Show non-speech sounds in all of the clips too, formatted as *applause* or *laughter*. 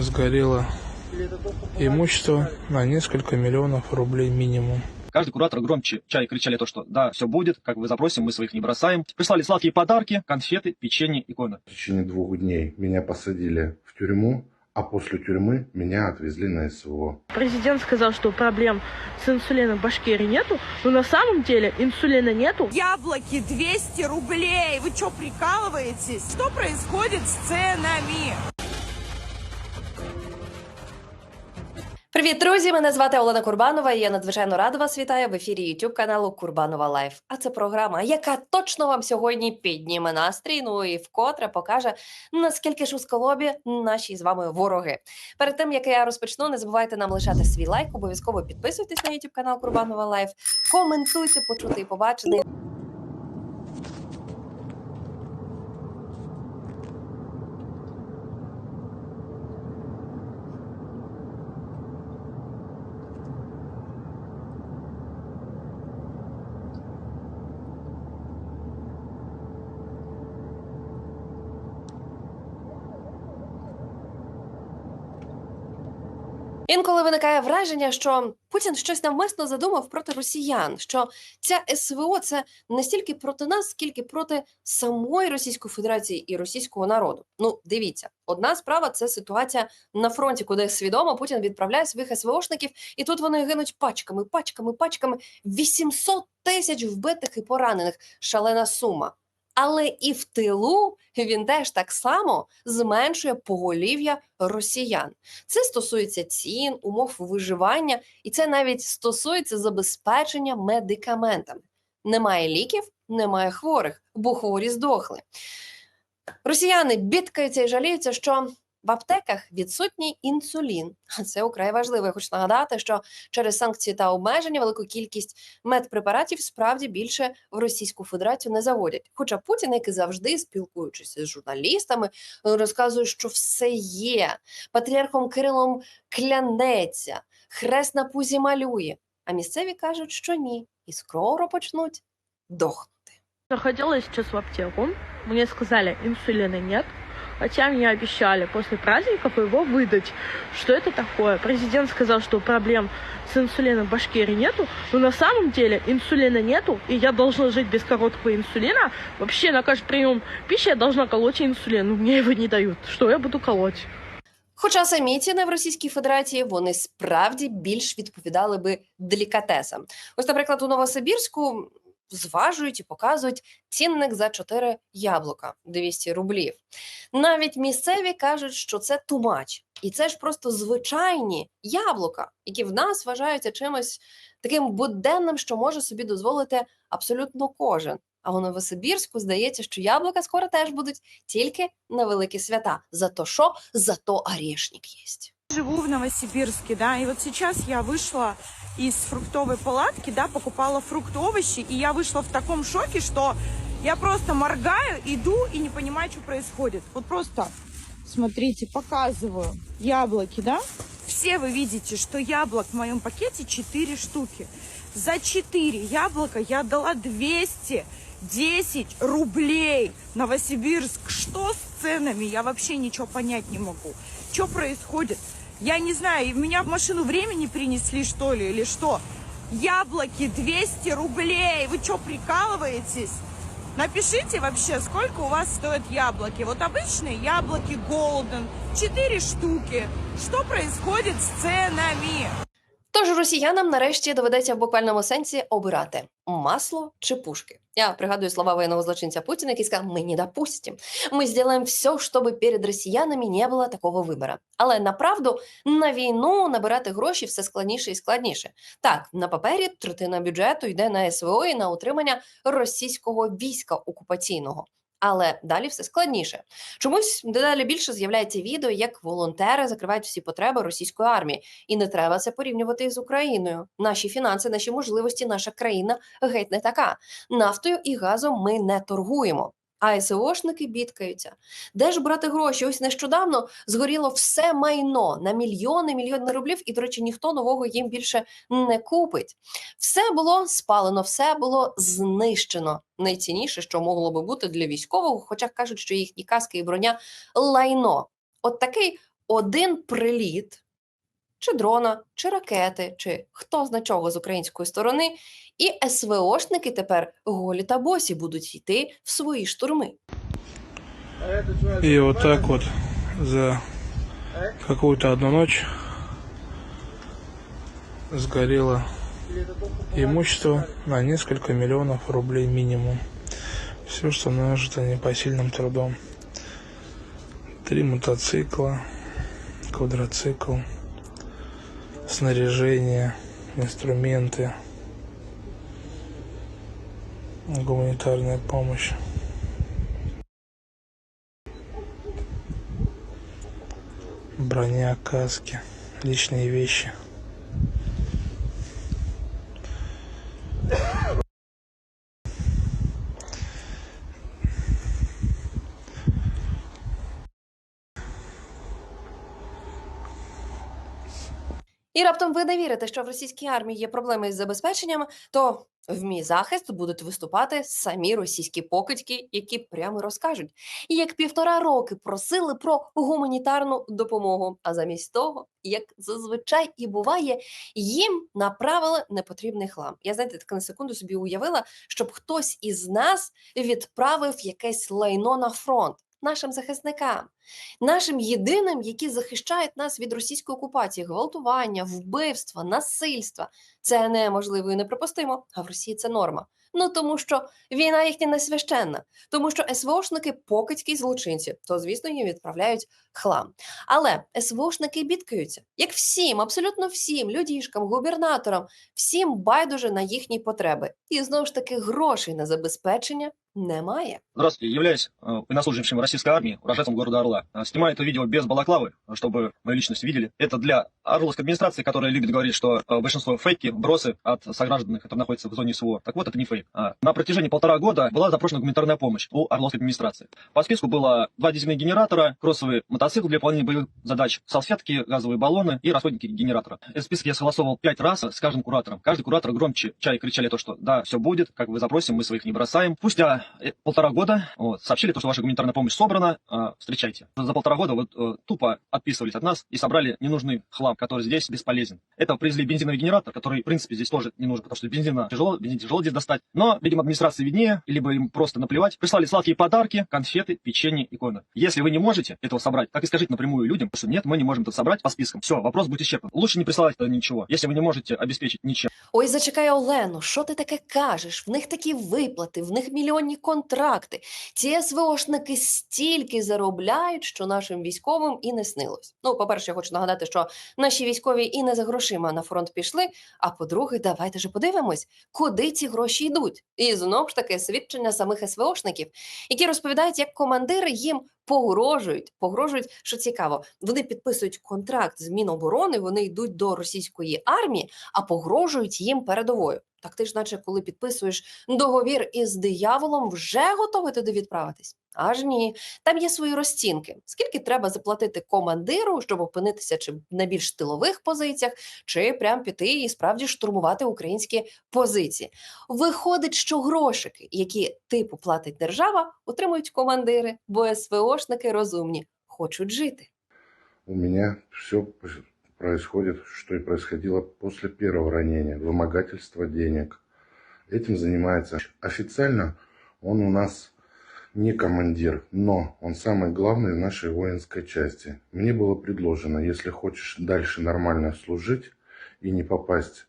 сгорело имущество на несколько миллионов рублей минимум. Каждый куратор громче чай кричали то, что да, все будет, как вы запросим, мы своих не бросаем. Прислали сладкие подарки, конфеты, печенье, иконы. В течение двух дней меня посадили в тюрьму, а после тюрьмы меня отвезли на СВО. Президент сказал, что проблем с инсулином в Башкирии нету, но на самом деле инсулина нету. Яблоки 200 рублей! Вы что, прикалываетесь? Что происходит с ценами? Привіт, друзі! Мене звати Олена Курбанова. і Я надзвичайно рада вас вітаю в ефірі YouTube каналу Курбанова Лайф. А це програма, яка точно вам сьогодні підніме настрій. Ну і вкотре покаже наскільки ж у сколобі наші з вами вороги. Перед тим як я розпочну, не забувайте нам лишати свій лайк. Обов'язково підписуйтесь на YouTube канал Курбанова Лайф. Коментуйте, почути і побачене. Інколи виникає враження, що Путін щось навмисно задумав проти росіян. Що ця СВО це не стільки проти нас, скільки проти самої Російської Федерації і російського народу. Ну, дивіться, одна справа це ситуація на фронті, куди свідомо Путін відправляє своїх СВОшників, і тут вони гинуть пачками, пачками, пачками. 800 тисяч вбитих і поранених. Шалена сума. Але і в тилу він теж так само зменшує поголів'я росіян. Це стосується цін, умов виживання, і це навіть стосується забезпечення медикаментами. Немає ліків, немає хворих, бо хворі здохли. Росіяни бідкаються і жаліються, що в аптеках відсутній інсулін. А *laughs* Це украй важливо. Я хочу нагадати, що через санкції та обмеження велику кількість медпрепаратів справді більше в Російську Федерацію не заводять. Хоча Путін, як і завжди, спілкуючись з журналістами, розказує, що все є. Патріархом Кирилом клянеться, хрест на пузі малює. А місцеві кажуть, що ні, і скоро почнуть дохнути. Заходила сейчас в аптеку, мне сказали, инсулина нет, хотя мне обещали после праздников его выдать. Что это такое? Президент сказал, что проблем с инсулином в Башкирии нету, но на самом деле инсулина нету, и я должна жить без короткого инсулина. Вообще на каждый прием пищи я должна колоть инсулин, но мне его не дают. Что я буду колоть? Хоча самі ціни в Російській Федерації вони справді більш відповідали би делікатесам. Ось, наприклад, у Новосибірську зважують і показують цінник за 4 яблука 200 рублів. Навіть місцеві кажуть, що це тумач, і це ж просто звичайні яблука, які в нас вважаються чимось таким буденним, що може собі дозволити абсолютно кожен. А у Новосибірську здається, що яблука скоро теж будуть тільки на великі свята. Зато що? Зато орешник є. Живу в Новосибирске, да, и вот сейчас я вышла из фруктовой палатки, да, покупала фрукты, овощи, и я вышла в таком шоке, что я просто моргаю, иду и не понимаю, что происходит. Вот просто, смотрите, показываю яблоки, да. Все вы видите, что яблок в моем пакете 4 штуки. За 4 яблока я дала 210 рублей. Новосибирск, что с ценами? Я вообще ничего понять не могу. Что происходит? Я не знаю, меня в машину времени принесли, что ли, или что? Яблоки 200 рублей. Вы что, прикалываетесь? Напишите вообще, сколько у вас стоят яблоки. Вот обычные яблоки Golden, 4 штуки. Что происходит с ценами? Тож росіянам нарешті доведеться в буквальному сенсі обирати масло чи пушки. Я пригадую слова воєнного злочинця Путіна, який сказав: «Ми не допустим. Ми зробимо все, щоб перед росіянами не було такого вибору. Але направду на війну набирати гроші все складніше і складніше. Так, на папері третина бюджету йде на СВО і на утримання російського війська окупаційного. Але далі все складніше. Чомусь дедалі більше з'являється відео, як волонтери закривають всі потреби російської армії, і не треба це порівнювати з Україною. Наші фінанси, наші можливості, наша країна геть не така. Нафтою і газом ми не торгуємо. А СОшники бідкаються. Де ж брати гроші? Ось нещодавно згоріло все майно на мільйони мільйони рублів, і, до речі, ніхто нового їм більше не купить. Все було спалено, все було знищено. Найцінніше, що могло би бути для військового, хоча кажуть, що їхні каски і броня лайно. От такий один приліт, чи дрона, чи ракети, чи хто зна чого з української сторони, і СВОшники тепер голі та босі будуть йти в свої штурми. И вот так вот за какую-то одну ночь сгорело имущество на несколько миллионов рублей минимум. Все, что нажито непосильным трудом. Три мотоцикла, квадроцикл, снаряжение, инструменты, гуманитарная помощь. Броня, каски, личные вещи. І раптом ви не вірите, що в російській армії є проблеми із забезпеченням, то в мій захист будуть виступати самі російські покидьки, які прямо розкажуть, і як півтора роки просили про гуманітарну допомогу. А замість того, як зазвичай і буває, їм направили непотрібний хлам. Я знаєте, так на секунду собі уявила, щоб хтось із нас відправив якесь лайно на фронт нашим захисникам, нашим єдиним, які захищають нас від російської окупації, гвалтування, вбивства, насильства. Це неможливо і неприпустимо. А в Росії це норма. Ну тому що війна їхня не священна, тому що СВОшники покидькі злочинці, то звісно їм відправляють хлам. Але СВОшники бідкаються, як всім, абсолютно всім людішкам, губернаторам, всім байдуже на їхні потреби. І знову ж таки грошей на забезпечення немає. Здравствуйте, являюсь э, военнослужащим российской армии, уроженцем города Орла. Э, Снимаю это видео без балаклавы, чтобы мою личность видели. Это для Орловской администрации, которая любит говорить, что э, большинство фейки, бросы от сограждан, которые находятся в зоне СВО. Так вот, это не фейк. А, На протяжении полтора года была запрошена гуманитарная помощь у Орловской администрации. По списку было два дизельных генератора, кроссовый мотоцикл для выполнения боевых задач, салфетки, газовые баллоны и расходники генератора. Этот список я согласовал пять раз с каждым куратором. Каждый куратор громче чай кричали то, что да, все будет, как вы запросим, мы своих не бросаем. Спустя э, полтора года вот, сообщили то, что ваша гуманитарная помощь собрана, э, встречайте. За полтора года вот э, тупо отписывались от нас и собрали ненужный хлам, который здесь бесполезен. Это привезли бензиновый генератор, который, в принципе, здесь тоже не нужен, потому что бензина тяжело, бензин тяжело здесь достать. Но, видимо, администрации виднее, либо им просто наплевать. Прислали сладкие подарки, конфеты, печенье, иконы. Если вы не можете этого собрать, так и скажите напрямую людям, что нет, мы не можем это собрать по спискам. Все, вопрос будет исчерпан. Лучше не присылать туда ничего, если вы не можете обеспечить ничем. Ой, зачекай, Олену, що ти таке кажеш? В них такі виплати, в них мільйонні контракти. Ці СВОшники стільки заробляють, що нашим військовим і не снилось. Ну, по-перше, я хочу нагадати, що наші військові і не за грошима на фронт пішли. А по-друге, давайте же подивимось, куди ці гроші йдуть. І знову ж таки свідчення самих СВОшників, які розповідають, як командири їм погрожують. Погрожують, що цікаво, вони підписують контракт з Міноборони, вони йдуть до російської армії, а погрожують їм передовою. Так ти ж, наче, коли підписуєш договір із дияволом, вже готовий туди відправитись. Аж ні, там є свої розцінки. Скільки треба заплатити командиру, щоб опинитися чи на більш тилових позиціях, чи прям піти і справді штурмувати українські позиції. Виходить, що грошики, які типу платить держава, отримують командири, бо СВОшники розумні, хочуть жити. У меня все происходит, что и происходило после первого ранения. Вымогательство денег. Этим занимается официально. Он у нас не командир, но он самый главный в нашей воинской части. Мне было предложено, если хочешь дальше нормально служить и не попасть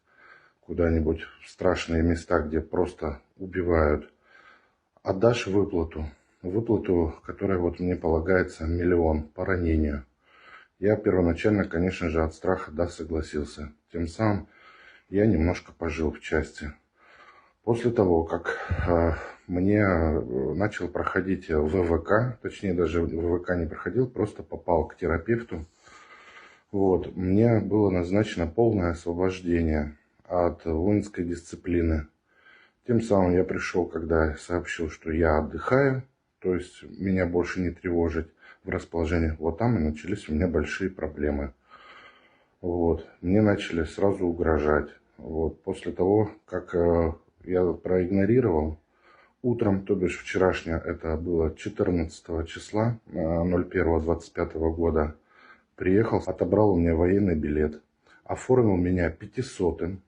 куда-нибудь в страшные места, где просто убивают, отдашь выплату. Выплату, которая вот мне полагается миллион по ранению. Я первоначально, конечно же, от страха, да, согласился. Тем самым я немножко пожил в части. После того, как э, мне э, начал проходить ВВК, точнее даже ВВК не проходил, просто попал к терапевту, вот, мне было назначено полное освобождение от воинской дисциплины. Тем самым я пришел, когда сообщил, что я отдыхаю, то есть меня больше не тревожить в расположении. Вот там и начались у меня большие проблемы. Вот. Мне начали сразу угрожать. Вот. После того, как э, я проигнорировал, утром, то бишь вчерашнее, это было 14 числа, э, 01.25 года, Приехал, отобрал у меня военный билет, оформил меня пятисотым.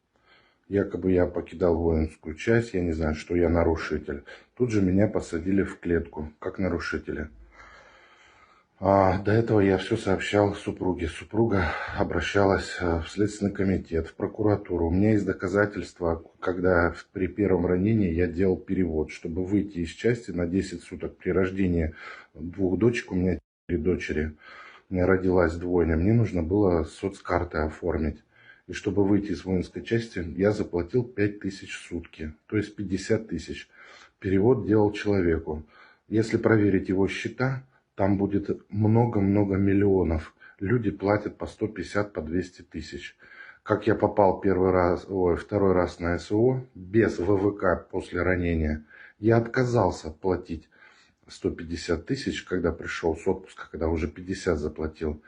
Якобы я покидал воинскую часть, я не знаю, что я нарушитель. Тут же меня посадили в клетку, как нарушителя. А, до этого я все сообщал супруге. Супруга обращалась э, в Следственный комитет, в прокуратуру. У меня есть доказательства, когда при первом ранении я делал перевод, чтобы выйти из части на 10 суток при рождении двух дочек, у меня три дочери, у меня родилась двойня, мне нужно было соцкарты оформить. И чтобы выйти из воинской части, я заплатил 5 тысяч в сутки, то есть 50 тысяч. Перевод делал человеку. Если проверить его счета, там будет много-много миллионов. Люди платят по 150, по 200 тысяч. Как я попал первый раз, ой, второй раз на СО без ВВК после ранения, я отказался платить 150 тысяч, когда пришел с отпуска, когда уже 50 заплатил.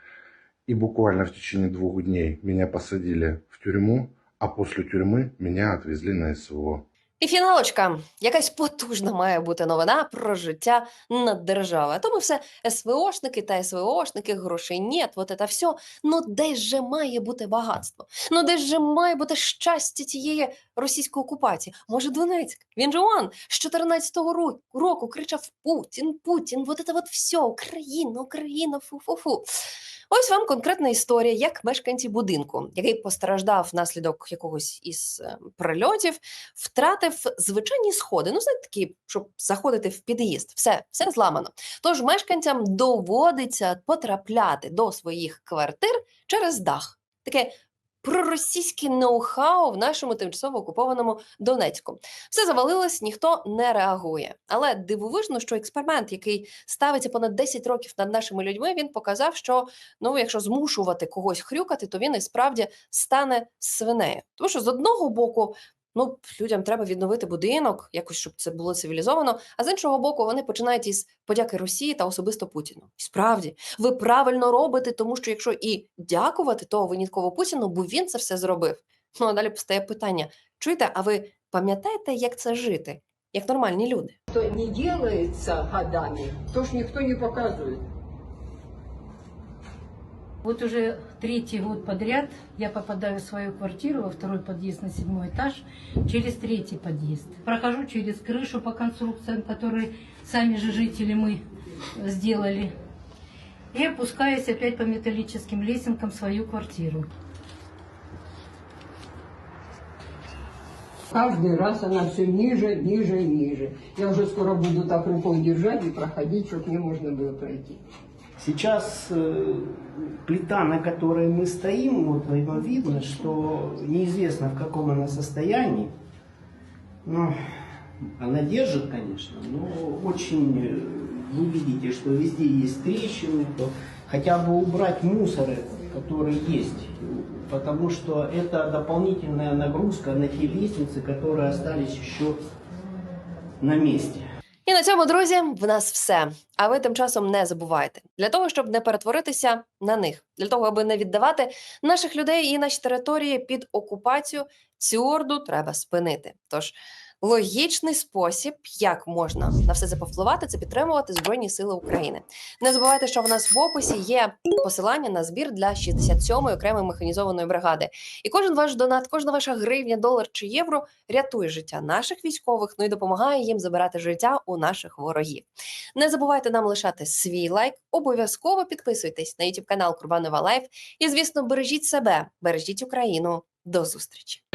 И буквально в течение двух дней меня посадили в тюрьму, а после тюрьмы меня отвезли на СВО. І фіналочка. Якась потужна має бути новина про життя наддержави. А то ми все СВОшники та СВОшники, грошей нет, вот это все. Ну де ж же має бути багатство? Ну де ж же має бути щастя тієї російської окупації? Може, Донецьк? Він же он з 14-го року кричав Путін, Путін, вот это вот все, Україна, Україна, фу-фу-фу. Ось вам конкретна історія, як мешканці будинку, який постраждав внаслідок якогось із е, прильотів, втратив звичайні сходи. Ну, знаєте, такі, щоб заходити в під'їзд. Все, все зламано. Тож мешканцям доводиться потрапляти до своїх квартир через дах. Таке проросійське ноу-хау в нашому тимчасово окупованому Донецьку. Все завалилось, ніхто не реагує. Але дивовижно, що експеримент, який ставиться понад 10 років над нашими людьми, він показав, що ну, якщо змушувати когось хрюкати, то він і справді стане свинею. Тому що з одного боку. Ну, людям треба відновити будинок, якось щоб це було цивілізовано. А з іншого боку, вони починають із подяки Росії та особисто Путіну. І справді, ви правильно робите, тому що якщо і дякувати, то винятково Путіну, бо він це все зробив. Ну а далі постає питання: чуєте, а ви пам'ятаєте, як це жити, як нормальні люди? Что не делается годами, то ж никто не показывает. Вот уже третий год подряд я попадаю в свою квартиру во второй подъезд на седьмой этаж через третий подъезд. Прохожу через крышу по конструкциям, которые сами же жители мы сделали. И опускаюсь опять по металлическим лесенкам в свою квартиру. Каждый раз она все ниже, ниже и ниже. Я уже скоро буду так рукой держать и проходить, чтобы мне можно было пройти. Сейчас э, плита, на которой мы стоим, вот видно, видно, что неизвестно в каком она состоянии. Но она держит, конечно, но очень э, вы видите, что везде есть трещины, то хотя бы убрать мусор этот, который есть, потому что это дополнительная нагрузка на те лестницы, которые остались еще на месте. І на цьому, друзі, в нас все. А ви тим часом не забувайте для того, щоб не перетворитися на них, для того, аби не віддавати наших людей і наші території під окупацію, цю орду треба спинити. Тож логічний спосіб, як можна на все це повпливати, це підтримувати Збройні Сили України. Не забувайте, що в нас в описі є посилання на збір для 67-ї окремої механізованої бригади. І кожен ваш донат, кожна ваша гривня, долар чи євро рятує життя наших військових, ну і допомагає їм забирати життя у наших ворогів. Не забувайте нам лишати свій лайк, обов'язково підписуйтесь на YouTube канал Курбанова Лайф. І, звісно, бережіть себе, бережіть Україну. До зустрічі!